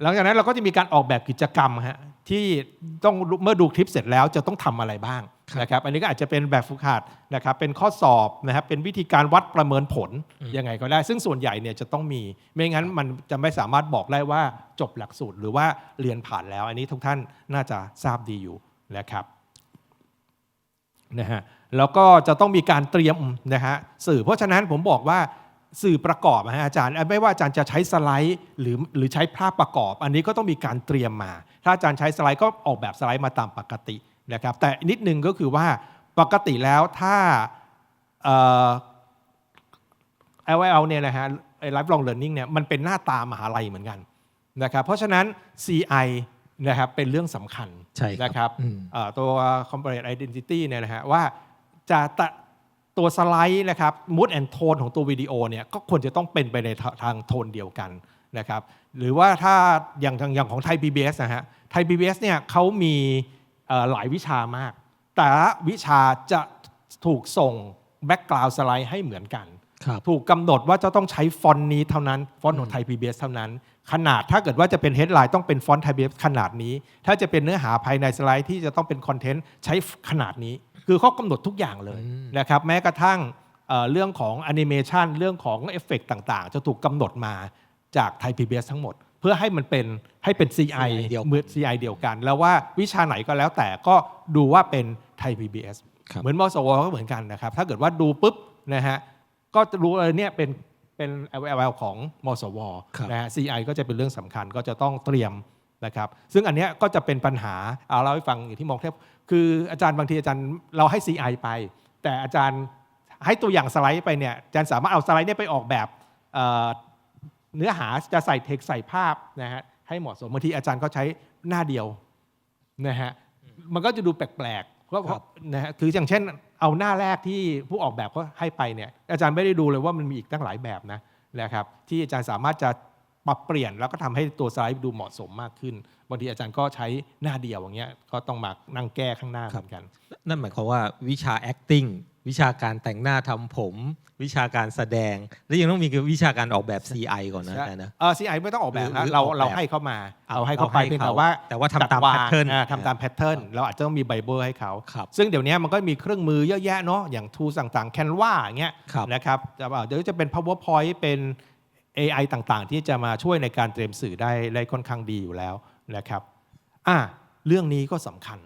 หลังจากนั้นเราก็จะมีการออกแบบกิจกรรมฮะที่ต้องเมื่อดูคลิปเสร็จแล้วจะต้องทำอะไรบ้างครับนะครับอันนี้ก็อาจจะเป็นแบบฝึกหัดนะครับเป็นข้อสอบนะครับเป็นวิธีการวัดประเมินผลยังไงก็ได้ ซึ่งส่วนใหญ่เนี่ยจะต้องมีไม่งั้นมันจะไม่สามารถบอกได้ว่าจบหลักสูตรหรือว่าเรียนผ่านแล้ว อันนี้ทุกท่านน่าจะทราบดีอยู่นะครับนะฮะแล้วก็จะต้องมีการเตรียมนะฮะสื่อเพราะฉะนั้นผมบอกว่า สื่อประกอบนะฮะอาจารย์ ไม่ว่าอาจารย์จะใช้สไลด์หรือหรือใช้ภาพประกอบ อันนี้ก็ต้องมีการเตรียมมา ถ้าอาจารย์ใช้สไลด์ก็ออกแบบสไลด์มาตามปกตินะครับ แต่นิดนึงก็คือว่าปกติแล้วถ้าเอ่อ LIL เนี่ยนะฮะไอ้ lifelong learning เนี่ยมันเป็นหน้าตามหาลัยเหมือนกันนะครับเพราะฉะนั้น CI นะครับเป็นเรื่องสำคัญใช่ครับนะครับอืมเอ่อตัว corporate identity เนี่ยนะฮะว่าจะ ตะตัวสไลด์นะครับ mood and tone ของตัววิดีโอเนี่ยก็ควรจะต้องเป็นไปในทาทางโทนเดียวกันนะครับหรือว่าถ้าอย่างทางอย่างของไทย PBS นะฮะไทย PBS เนี่ยเขามีเอ่อหลายวิชามาก แต่ละวิชาจะถูกส่ง background สไลด์ให้เหมือนกันครับถูกกำหนดว่าจะต้องใช้ฟอนต์นี้เท่านั้น ฟอนต์ของไทย PBS เท่านั้น ขนาดถ้าเกิดว่าจะเป็น headline ต้องเป็นฟอนต์ไทย PBS ขนาดนี้ ถ้าจะเป็นเนื้อหาภายในสไลด์ที่จะต้องเป็นคอนเทนต์ใช้ขนาดนี้ คือเขากำหนดทุกอย่างเลยอืมนะครับแม้กระทั่งเอ่อเรื่องของแอนิเมชันเรื่องของเอฟเฟกต่างๆ จะถูกกำหนดมาจากไทย PBS ทั้งหมด เพื่อให้มันเป็นให้เป็น CI เดียวกันเหมือน CI เดียวกัน แล้วว่าวิชาไหนก็แล้วแต่ก็ดูว่าเป็นไทย PBS ครับเหมือนมสวก็เหมือนกันนะครับ ถ้าเกิดว่าดูปุ๊บนะฮะก็จะรู้เลยเนี่ยเป็นเป็น LL ของมสวครับนะฮะ CI ก็จะเป็นเรื่องสำคัญก็จะต้องเตรียม นะครับซึ่งอันนี้ก็จะเป็นปัญหาเอาเล่าให้ฟังอย่างที่มองเทพคืออาจารย์บางทีอาจารย์เราให้ CI ไป แต่อาจารย์ให้ตัวอย่างสไลด์ไปเนี่ยอาจารย์สามารถเอาสไลด์เนี่ยไปออกแบบเเนื้อหาจะใส่เทคใส่ภาพนะฮะให้เหมาะสมบางทีอาจารย์ก็ใช้หน้าเดียวนะฮะมันก็จะดูแปลกๆเพราะนะฮะคืออย่างเช่น เอาหน้าแรกที่ผู้ออกแบบเขาให้ไปเนี่ยอาจารย์ไม่ได้ดูเลยว่ามันมีอีกตั้งหลายแบบนะนะครับที่อาจารย์สามารถจะ ปรับเปลี่ยนแล้วก็ทำให้ตัวสไลด์ดูเหมาะสมมากขึ้นบางทีอาจารย์ก็ใช้หน้าเดียวอย่างเงี้ยก็ต้องมานั่งแก้ข้างหน้าเหมือนกัน นั่นหมายความว่าวิชา acting วิชาการแต่งหน้าทำผม วิชาการแสดง แล้วยังต้องมีวิชาการออกแบบ CI ก่อนนะอาจารย์นะเออ CI ไม่ต้องออกแบบหรือนะหรือเราออกแบบเราให้เขามาเอาเอาให้เขาไปเอาให้เพียงแต่เขาว่า แต่ว่าทำตามจัดวง pattern อ่าทำตามแพทเทิร์นเราอาจจะต้องมีไบเบิลให้เขาครับซึ่งเดี๋ยวนี้มันก็มีเครื่องมือเยอะแยะเนาะอย่างทูต่างๆ Canva อย่างเงี้ยครับนะครับจะว่าเดี๋ยวจะเป็น PowerPoint เป็น AI ต่างๆ ที่จะมาช่วยในการเตรียมสื่อได้ได้ค่อนข้างดีอยู่แล้วนะครับอะเรื่องนี้ก็สำคัญ